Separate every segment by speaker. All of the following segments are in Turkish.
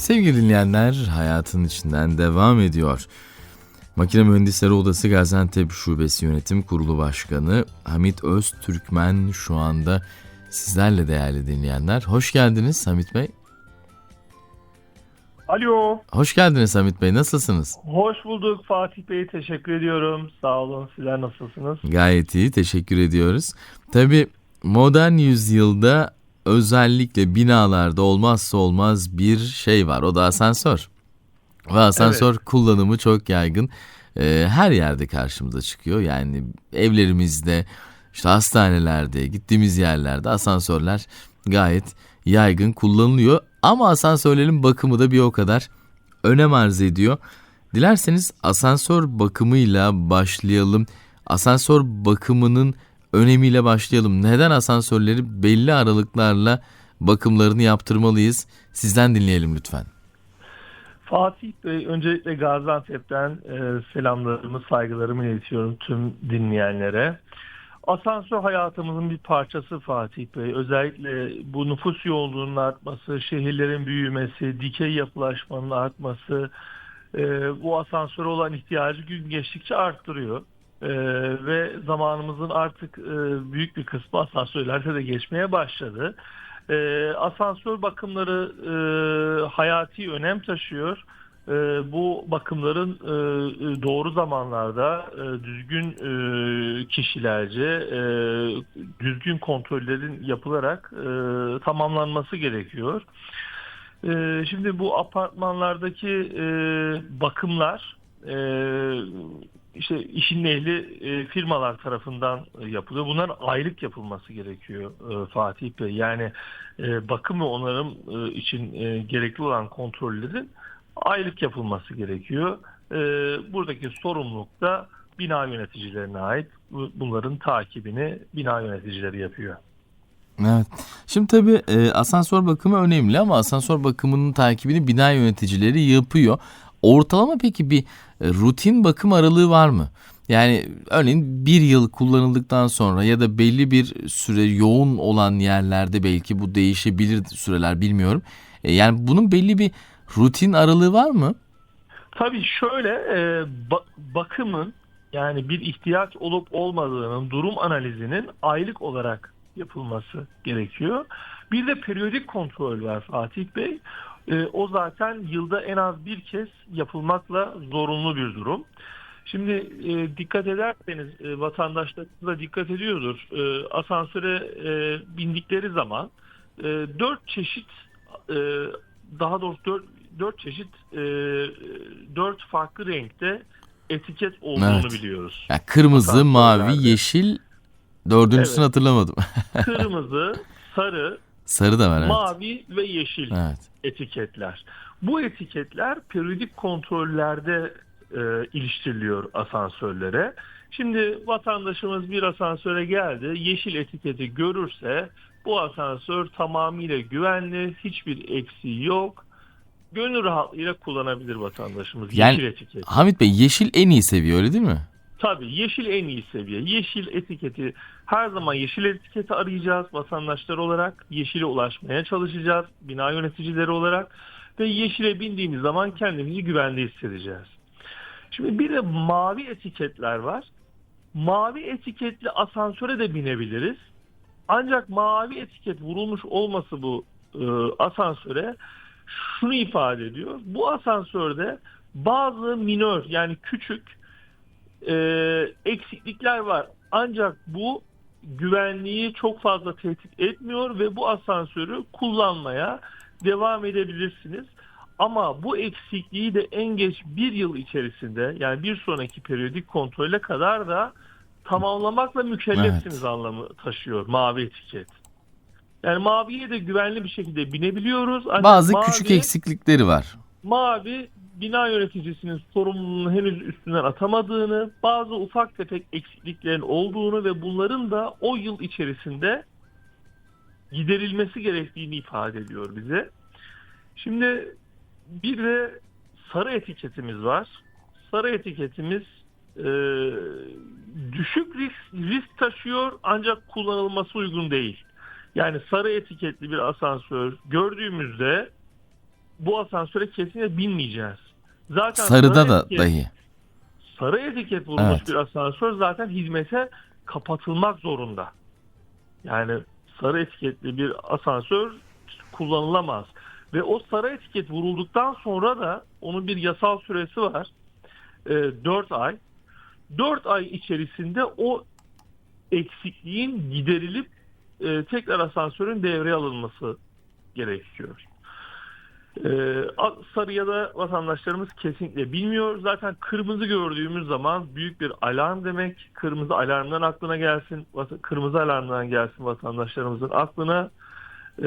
Speaker 1: Sevgili dinleyenler, hayatın içinden devam ediyor. Makine Mühendisleri Odası Gaziantep Şubesi Yönetim Kurulu Başkanı Hamit Öztürkmen şu anda sizlerle değerli dinleyenler. Hoş geldiniz Hamit Bey.
Speaker 2: Alo.
Speaker 1: Hoş geldiniz Hamit Bey. Nasılsınız?
Speaker 2: Hoş bulduk Fatih Bey. Teşekkür ediyorum. Sağ olun. Sizler nasılsınız?
Speaker 1: Gayet iyi. Teşekkür ediyoruz. Tabii modern yüzyılda özellikle binalarda olmazsa olmaz bir şey var. O da asansör. Ve asansör kullanımı çok yaygın. Ee, her yerde karşımıza çıkıyor. Yani evlerimizde, işte hastanelerde, gittiğimiz yerlerde asansörler gayet yaygın kullanılıyor. Ama asansörlerin bakımı da bir o kadar önem arz ediyor. Dilerseniz asansör bakımıyla başlayalım. Asansör bakımının önemiyle başlayalım. Neden asansörleri belli aralıklarla bakımlarını yaptırmalıyız? Sizden dinleyelim lütfen.
Speaker 2: Fatih Bey öncelikle Gaziantep'ten e, selamlarımı, saygılarımı iletiyorum tüm dinleyenlere. Asansör hayatımızın bir parçası Fatih Bey. Özellikle bu nüfus yoğunluğunun artması, şehirlerin büyümesi, dikey yapılaşmanın artması e, bu asansöre olan ihtiyacı gün geçtikçe arttırıyor. E, ve zamanımızın artık e, büyük bir kısmı asansörlerde de geçmeye başladı. E, asansör bakımları e, hayati önem taşıyor. E, bu bakımların e, doğru zamanlarda e, düzgün e, kişilerce e, düzgün kontrollerin yapılarak e, tamamlanması gerekiyor. E, şimdi bu apartmanlardaki e, bakımlar e, işte işin ehli e, firmalar tarafından e, yapılıyor. Bunların aylık yapılması gerekiyor e, Fatih Bey. Yani e, bakım ve onarım e, için gerekli olan kontrollerin aylık yapılması gerekiyor. Buradaki sorumluluk da bina yöneticilerine ait. Bu- Bunların takibini bina yöneticileri yapıyor.
Speaker 1: Evet. Şimdi tabii e, asansör bakımı önemli ama asansör bakımının takibini bina yöneticileri yapıyor. Ortalama peki bir e, rutin bakım aralığı var mı? Yani örneğin bir yıl kullanıldıktan sonra ya da belli bir süre yoğun olan yerlerde belki bu değişebilir süreler bilmiyorum. E, yani bunun belli bir rutin aralığı var mı?
Speaker 2: Tabii şöyle e, ba- bakımın yani bir ihtiyaç olup olmadığının durum analizinin aylık olarak yapılması gerekiyor. Bir de periyodik kontrol var Fatih Bey. E, o zaten yılda en az bir kez yapılmakla zorunlu bir durum. Şimdi e, dikkat ederseniz e, vatandaşlarımız da dikkat ediyordur. E, asansöre e, bindikleri zaman e, dört çeşit e, daha doğrusu dört, dört çeşit e, dört farklı renkte etiket olduğunu
Speaker 1: Evet.
Speaker 2: biliyoruz.
Speaker 1: Ya kırmızı,
Speaker 2: Asansörlerde.
Speaker 1: mavi, yeşil dördüncüsünü
Speaker 2: Evet.
Speaker 1: hatırlamadım.
Speaker 2: Kırmızı, sarı,
Speaker 1: Sarı da var evet.
Speaker 2: mavi ve yeşil
Speaker 1: Evet.
Speaker 2: etiketler. Bu etiketler periyodik kontrollerde e, iliştiriliyor asansörlere. Şimdi vatandaşımız bir asansöre geldi, yeşil etiketi görürse bu asansör tamamıyla güvenli, hiçbir eksiği yok. Gönül rahatlığıyla kullanabilir vatandaşımız
Speaker 1: Yani-
Speaker 2: yeşil etiket.
Speaker 1: Hamit Bey yeşil en iyi seviye öyle değil mi?
Speaker 2: Tabii yeşil en iyi seviye. Yeşil etiketi her zaman yeşil etiketi arayacağız vatandaşlar olarak. Yeşile ulaşmaya çalışacağız bina yöneticileri olarak. Ve yeşile bindiğimiz zaman kendimizi güvende hissedeceğiz. Şimdi bir de mavi etiketler var. Mavi etiketli asansöre de binebiliriz. Ancak mavi etiket vurulmuş olması bu e, asansöre şunu ifade ediyor. Bu asansörde bazı minör yani küçük e, eksiklikler var. Ancak bu güvenliği çok fazla tehdit etmiyor ve bu asansörü kullanmaya devam edebilirsiniz. Ama bu eksikliği de en geç bir yıl içerisinde yani bir sonraki periyodik kontrole kadar da tamamlamakla mükellefsiniz
Speaker 1: Evet.
Speaker 2: anlamı taşıyor mavi etiket. Yani maviye de güvenli bir şekilde binebiliyoruz. Ancak
Speaker 1: Bazı
Speaker 2: mavi-
Speaker 1: küçük eksiklikleri var.
Speaker 2: Mavi bina yöneticisinin sorumluluğunu henüz üstünden atamadığını, bazı ufak tefek eksikliklerin olduğunu ve bunların da o yıl içerisinde giderilmesi gerektiğini ifade ediyor bize. Şimdi bir de sarı etiketimiz var. Sarı etiketimiz e, düşük risk, risk taşıyor ancak kullanılması uygun değil. Yani sarı etiketli bir asansör gördüğümüzde bu asansöre kesinlikle binmeyeceğiz. Zaten
Speaker 1: Sarıda
Speaker 2: sarı
Speaker 1: da
Speaker 2: etiket-
Speaker 1: dahi.
Speaker 2: sarı etiket vurulmuş
Speaker 1: Evet.
Speaker 2: bir asansör zaten hizmete kapatılmak zorunda. Yani sarı etiketli bir asansör kullanılamaz. Ve o sarı etiket vurulduktan sonra da onun bir yasal süresi var. E, 4 ay. 4 ay içerisinde o eksikliğin giderilip e, tekrar asansörün devreye alınması gerekiyor. Ee, a- sarıya da vatandaşlarımız kesinlikle bilmiyor. Zaten kırmızı gördüğümüz zaman büyük bir alarm demek. Kırmızı alarmdan aklına gelsin. Kırmızı alarmdan gelsin vatandaşlarımızın aklına. Ee,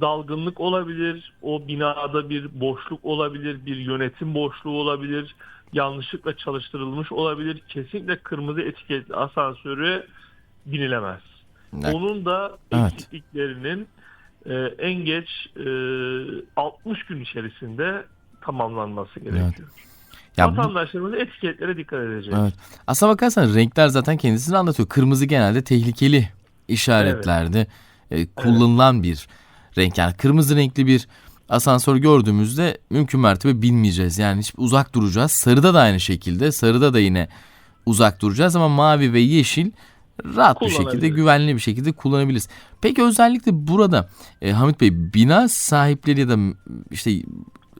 Speaker 2: dalgınlık olabilir. O binada bir boşluk olabilir. Bir yönetim boşluğu olabilir. Yanlışlıkla çalıştırılmış olabilir. Kesinlikle kırmızı etiketli asansöre binilemez.
Speaker 1: Evet.
Speaker 2: Onun da eksikliklerinin e, en geç e, 60 gün içerisinde tamamlanması gerekiyor.
Speaker 1: Ya bu-
Speaker 2: Vatandaşlarımız etiketlere dikkat edecek.
Speaker 1: Evet. Aslına bakarsan renkler zaten kendisini anlatıyor. Kırmızı genelde tehlikeli işaretlerde e, kullanılan bir renk. Yani kırmızı renkli bir asansör gördüğümüzde mümkün mertebe binmeyeceğiz. Yani hiç uzak duracağız. Sarıda da aynı şekilde. Sarıda da yine uzak duracağız ama mavi ve yeşil rahat bir şekilde, güvenli bir şekilde kullanabiliriz. Peki özellikle burada e, Hamit Bey bina sahipleri ya da işte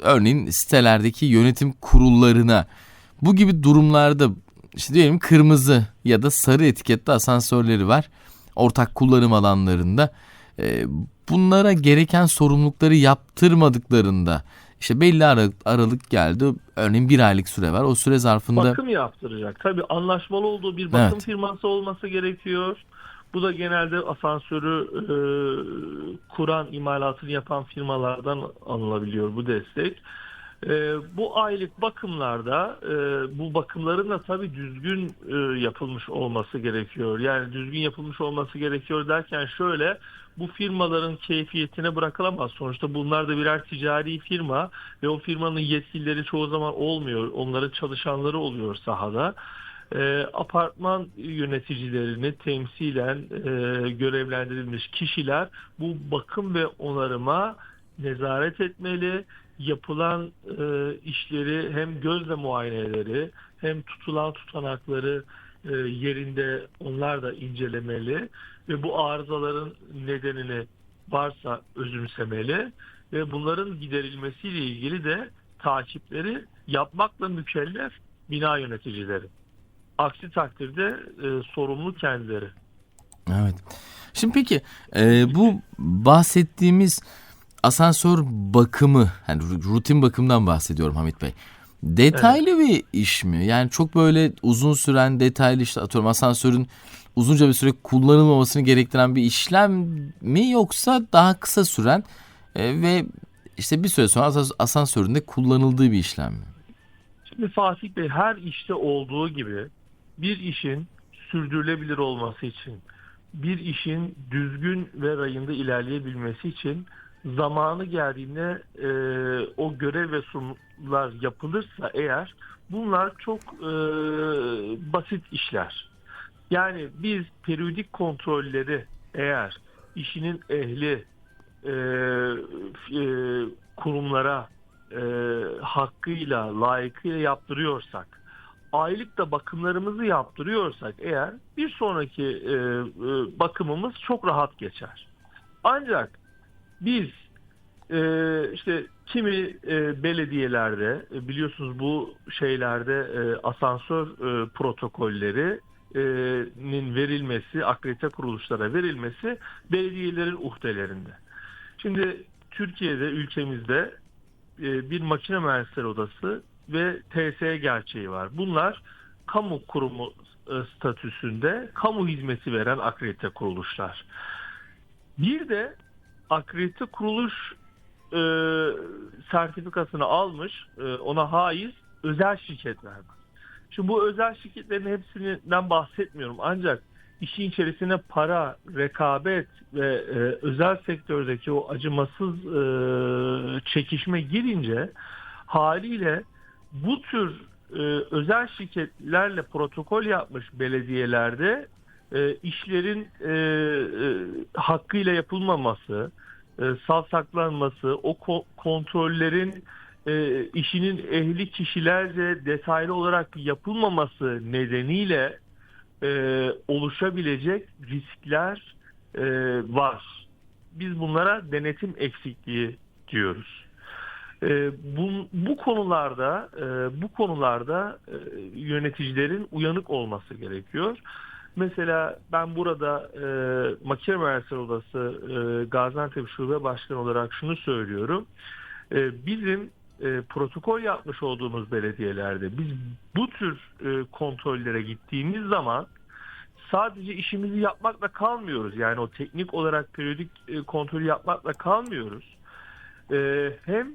Speaker 1: örneğin sitelerdeki yönetim kurullarına bu gibi durumlarda işte diyelim kırmızı ya da sarı etiketli asansörleri var. Ortak kullanım alanlarında. Ee, bunlara gereken sorumlulukları yaptırmadıklarında işte belli aralık, aralık geldi. Örneğin bir aylık süre var. O süre zarfında
Speaker 2: Bakım yaptıracak. Tabii anlaşmalı olduğu bir bakım
Speaker 1: Evet.
Speaker 2: firması olması gerekiyor. Bu da genelde asansörü e, kuran, imalatını yapan firmalardan alınabiliyor bu destek. E, bu aylık bakımlarda e, bu bakımların da tabii düzgün e, yapılmış olması gerekiyor. Yani düzgün yapılmış olması gerekiyor derken şöyle bu firmaların keyfiyetine bırakılamaz. Sonuçta bunlar da birer ticari firma ve o firmanın yetkilileri çoğu zaman olmuyor. Onların çalışanları oluyor sahada. E, apartman yöneticilerini temsilen e, görevlendirilmiş kişiler bu bakım ve onarıma nezaret etmeli. Yapılan e, işleri hem gözle muayeneleri hem tutulan tutanakları e, yerinde onlar da incelemeli ve bu arızaların nedenini varsa özümsemeli ve bunların giderilmesiyle ilgili de takipleri yapmakla mükellef bina yöneticileri. Aksi takdirde e, sorumlu kendileri.
Speaker 1: Evet. Şimdi peki e, bu bahsettiğimiz asansör bakımı, ru- rutin bakımdan bahsediyorum Hamit Bey. Detaylı bir iş mi? Yani çok böyle uzun süren detaylı işte atıyorum asansörün uzunca bir süre kullanılmamasını gerektiren bir işlem mi yoksa daha kısa süren e, ve işte bir süre sonra asans- asansörün de kullanıldığı bir işlem mi?
Speaker 2: Şimdi Fatih Bey her işte olduğu gibi bir işin sürdürülebilir olması için, bir işin düzgün ve rayında ilerleyebilmesi için zamanı geldiğinde e, o görev ve sunumlar yapılırsa eğer bunlar çok e, basit işler. Yani biz periyodik kontrolleri eğer işinin ehli e, e, kurumlara e, hakkıyla, layıkıyla yaptırıyorsak, aylık da bakımlarımızı yaptırıyorsak eğer bir sonraki e, e, bakımımız çok rahat geçer. Ancak biz e, işte kimi e, belediyelerde e, biliyorsunuz bu şeylerde e, asansör e, protokolleri e, nin verilmesi, akredite kuruluşlara verilmesi belediyelerin uhdelerinde. Şimdi Türkiye'de, ülkemizde e, bir makine mühendisleri odası ve TSE gerçeği var. Bunlar kamu kurumu statüsünde kamu hizmeti veren akredite kuruluşlar. Bir de akredite kuruluş e, sertifikasını almış, e, ona haiz özel şirketler var. Şimdi bu özel şirketlerin hepsinden bahsetmiyorum. Ancak işin içerisine para, rekabet ve e, özel sektördeki o acımasız e, çekişme girince haliyle bu tür e, özel şirketlerle protokol yapmış belediyelerde e, işlerin e, e, hakkıyla yapılmaması, e, savsaklanması, o ko- kontrollerin e, işinin ehli kişilerce detaylı olarak yapılmaması nedeniyle e, oluşabilecek riskler e, var. Biz bunlara denetim eksikliği diyoruz. E, bu, bu konularda e, bu konularda e, yöneticilerin uyanık olması gerekiyor. Mesela ben burada e, Makine Mühendisleri Odası e, Gaziantep Şube Başkanı olarak şunu söylüyorum. E, bizim e, protokol yapmış olduğumuz belediyelerde biz bu tür e, kontrollere gittiğimiz zaman sadece işimizi yapmakla kalmıyoruz. Yani o teknik olarak periyodik e, kontrolü yapmakla kalmıyoruz. E, hem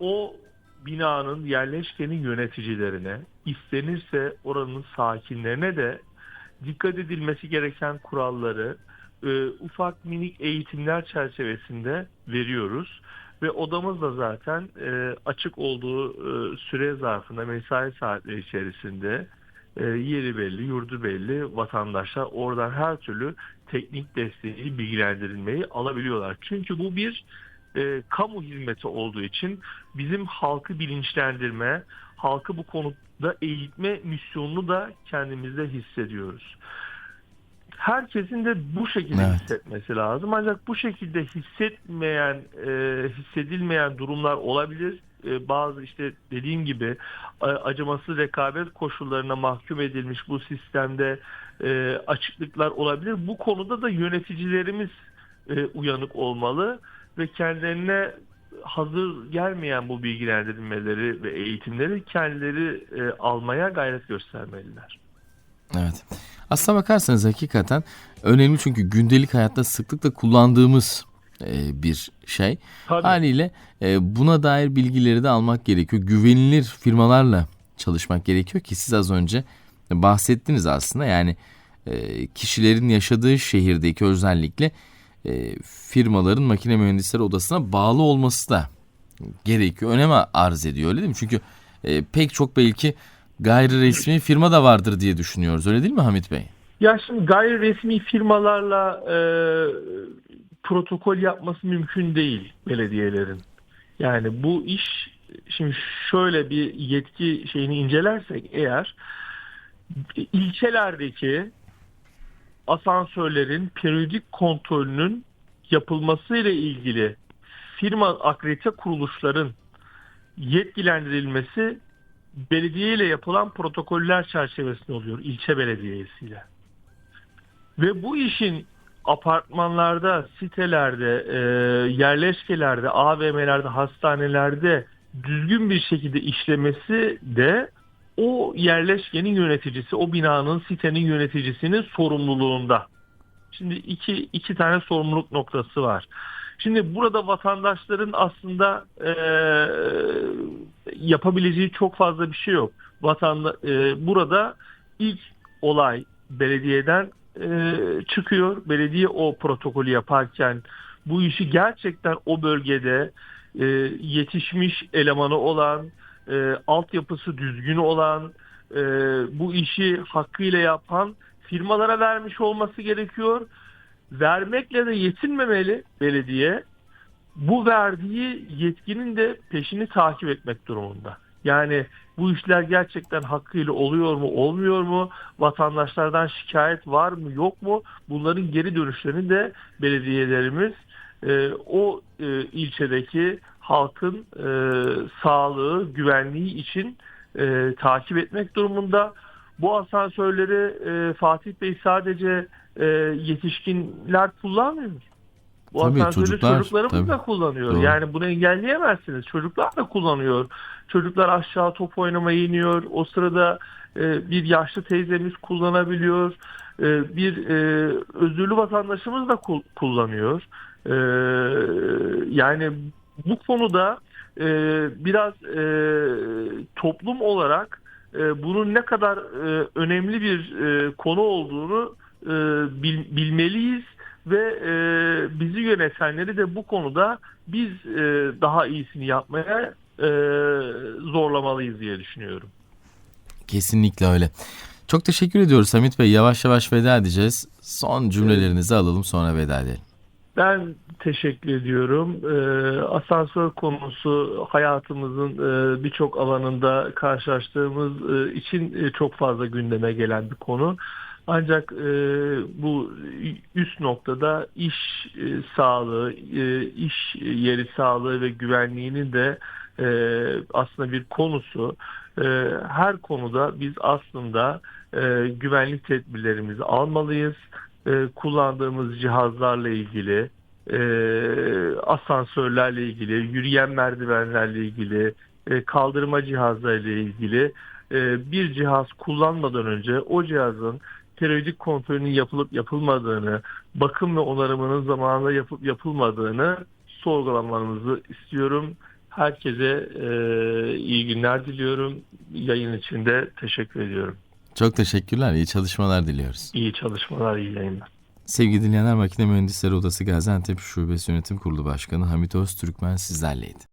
Speaker 2: o binanın yerleşkenin yöneticilerine, istenirse oranın sakinlerine de dikkat edilmesi gereken kuralları e, ufak minik eğitimler çerçevesinde veriyoruz. Ve odamız da zaten e, açık olduğu e, süre zarfında mesai saatleri içerisinde e, yeri belli, yurdu belli vatandaşlar oradan her türlü teknik desteği, bilgilendirilmeyi alabiliyorlar. Çünkü bu bir e, kamu hizmeti olduğu için bizim halkı bilinçlendirme, halkı bu konuda eğitme misyonunu da kendimizde hissediyoruz. Herkesin de bu şekilde
Speaker 1: Evet.
Speaker 2: hissetmesi lazım. Ancak bu şekilde hissetmeyen, e, hissedilmeyen durumlar olabilir. E, bazı işte dediğim gibi acımasız rekabet koşullarına mahkum edilmiş bu sistemde e, açıklıklar olabilir. Bu konuda da yöneticilerimiz e, uyanık olmalı ve kendilerine hazır gelmeyen bu bilgilendirmeleri ve eğitimleri kendileri e, almaya gayret göstermeliler.
Speaker 1: Evet. Aslına bakarsanız hakikaten önemli çünkü gündelik hayatta sıklıkla kullandığımız e, bir şey.
Speaker 2: Tabii.
Speaker 1: Haliyle e, buna dair bilgileri de almak gerekiyor. Güvenilir firmalarla çalışmak gerekiyor ki siz az önce bahsettiniz aslında. Yani e, kişilerin yaşadığı şehirdeki özellikle e, firmaların makine mühendisleri odasına bağlı olması da gerekiyor. Öneme arz ediyor öyle değil mi? Çünkü e, pek çok belki gayri resmi firma da vardır diye düşünüyoruz. Öyle değil mi Hamit Bey?
Speaker 2: Ya şimdi gayri resmi firmalarla e, protokol yapması mümkün değil belediyelerin. Yani bu iş şimdi şöyle bir yetki şeyini incelersek eğer ilçelerdeki asansörlerin periyodik kontrolünün yapılmasıyla ilgili firma akredite kuruluşların yetkilendirilmesi belediye ile yapılan protokoller çerçevesinde oluyor ilçe belediyesiyle. Ve bu işin apartmanlarda, sitelerde, e, yerleşkelerde, AVM'lerde, hastanelerde düzgün bir şekilde işlemesi de o yerleşkenin yöneticisi, o binanın, sitenin yöneticisinin sorumluluğunda. Şimdi iki, iki tane sorumluluk noktası var. Şimdi burada vatandaşların aslında e, yapabileceği çok fazla bir şey yok. Vatanda, e, burada ilk olay belediyeden e, çıkıyor. Belediye o protokolü yaparken bu işi gerçekten o bölgede e, yetişmiş elemanı olan, e, altyapısı düzgün olan, e, bu işi hakkıyla yapan firmalara vermiş olması gerekiyor. Vermekle de yetinmemeli belediye. Bu verdiği yetkinin de peşini takip etmek durumunda. Yani bu işler gerçekten hakkıyla oluyor mu, olmuyor mu? Vatandaşlardan şikayet var mı, yok mu? Bunların geri dönüşlerini de belediyelerimiz e, o e, ilçedeki halkın e, sağlığı, güvenliği için e, takip etmek durumunda. Bu asansörleri e, Fatih Bey sadece e, yetişkinler kullanmıyor. Bu
Speaker 1: Tabii,
Speaker 2: asansörü
Speaker 1: çocuklar,
Speaker 2: çocuklarımız
Speaker 1: tabii.
Speaker 2: da kullanıyor.
Speaker 1: Doğru.
Speaker 2: Yani bunu engelleyemezsiniz. Çocuklar da kullanıyor. Çocuklar aşağı top oynamaya iniyor. O sırada e, bir yaşlı teyzemiz kullanabiliyor. E, bir e, özürlü vatandaşımız da kul- kullanıyor. E, yani bu konuda e, biraz e, toplum olarak e, bunun ne kadar e, önemli bir e, konu olduğunu e, bil- bilmeliyiz ve e, bizi yönetenleri de bu konuda biz e, daha iyisini yapmaya e, zorlamalıyız diye düşünüyorum.
Speaker 1: Kesinlikle öyle. Çok teşekkür ediyoruz Hamit Bey. Yavaş yavaş veda edeceğiz. Son cümlelerinizi alalım sonra veda edelim.
Speaker 2: Ben teşekkür ediyorum. Ee, asansör konusu hayatımızın e, birçok alanında karşılaştığımız e, için e, çok fazla gündeme gelen bir konu. Ancak e, bu üst noktada iş e, sağlığı, e, iş yeri sağlığı ve güvenliğinin de e, aslında bir konusu. E, her konuda biz aslında e, güvenlik tedbirlerimizi almalıyız. E, kullandığımız cihazlarla ilgili, e, asansörlerle ilgili, yürüyen merdivenlerle ilgili, e, kaldırma cihazlarıyla ilgili e, bir cihaz kullanmadan önce o cihazın periyodik kontrolünün yapılıp yapılmadığını, bakım ve onarımının zamanında yapıp yapılmadığını sorgulamanızı istiyorum. Herkese e, iyi günler diliyorum. Yayın için de teşekkür ediyorum.
Speaker 1: Çok teşekkürler. İyi çalışmalar diliyoruz.
Speaker 2: İyi çalışmalar, iyi yayınlar.
Speaker 1: Sevgili dinleyenler Makine Mühendisleri Odası Gaziantep Şubesi Yönetim Kurulu Başkanı Hamit Öztürkmen sizlerleydi.